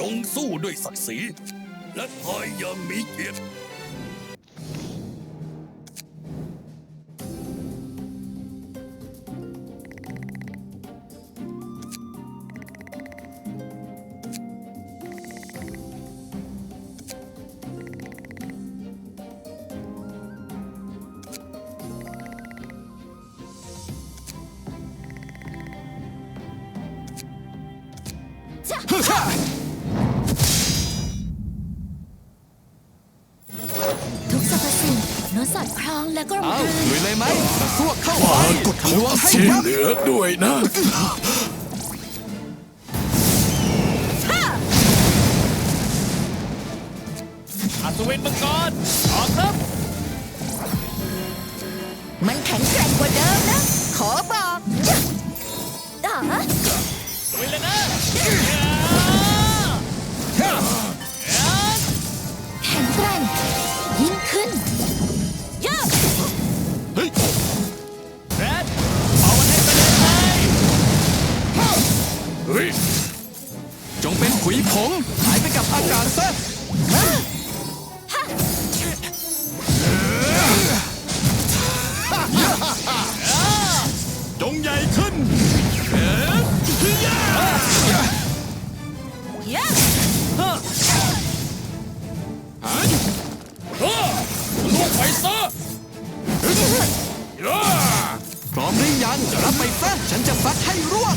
จงสู้ด้วยศักดิ์ศรีและตายอย่างมีเกียรติทุ อดคล้องและก็เอาร่มรื่นลุยเลยไหมกระซวกเข้าไปปรากฏทะลวงให้สียับเหนือด้วยนะอัศวินมังกรออกครับ มันแข็งแกร่งกว่าเดิม จงเป็นขุยผงหายไปกับอากาศซะจงใหญ่ขึ้นลูกไปซะพร้อมหรือยังรับไปซะฉันจะฟักให้ร่วง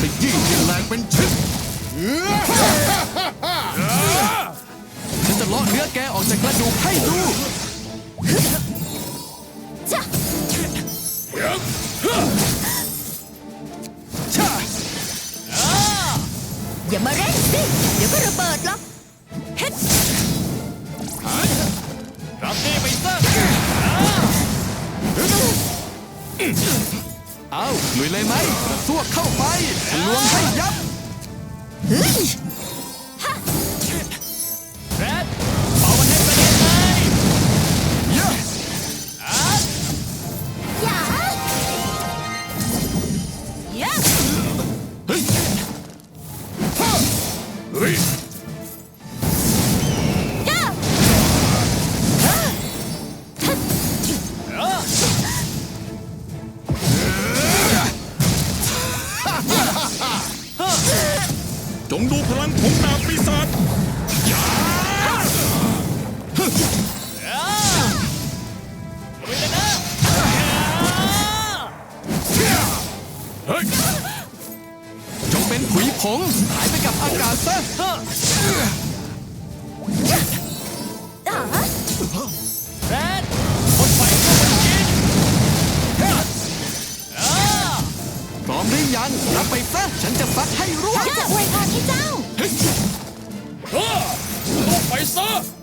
บนขยี้ที่แรงเป็นชิ้นฉันจะเลาะเนื้อแกออกจากกระดูกให้ดูจ้ะชาอย่ามาเร่งสิ เดี๋ยวก็ระเบิดหรอกเฮ็ดรับนี่ไปซะ เอาลุยเลยไหมกระซวกเข้าไปทะลวงให้ยับ งดูพลังของดาบปีศาจลุยเลยนะเฮ้ยจงเป็นขุยผงหายไปกับอากาศซะอ๋อแรดคนไฟเข้าไปกินพร้อมหรือยังรับไปซะฉันจะฟักให้ร่วง ข้า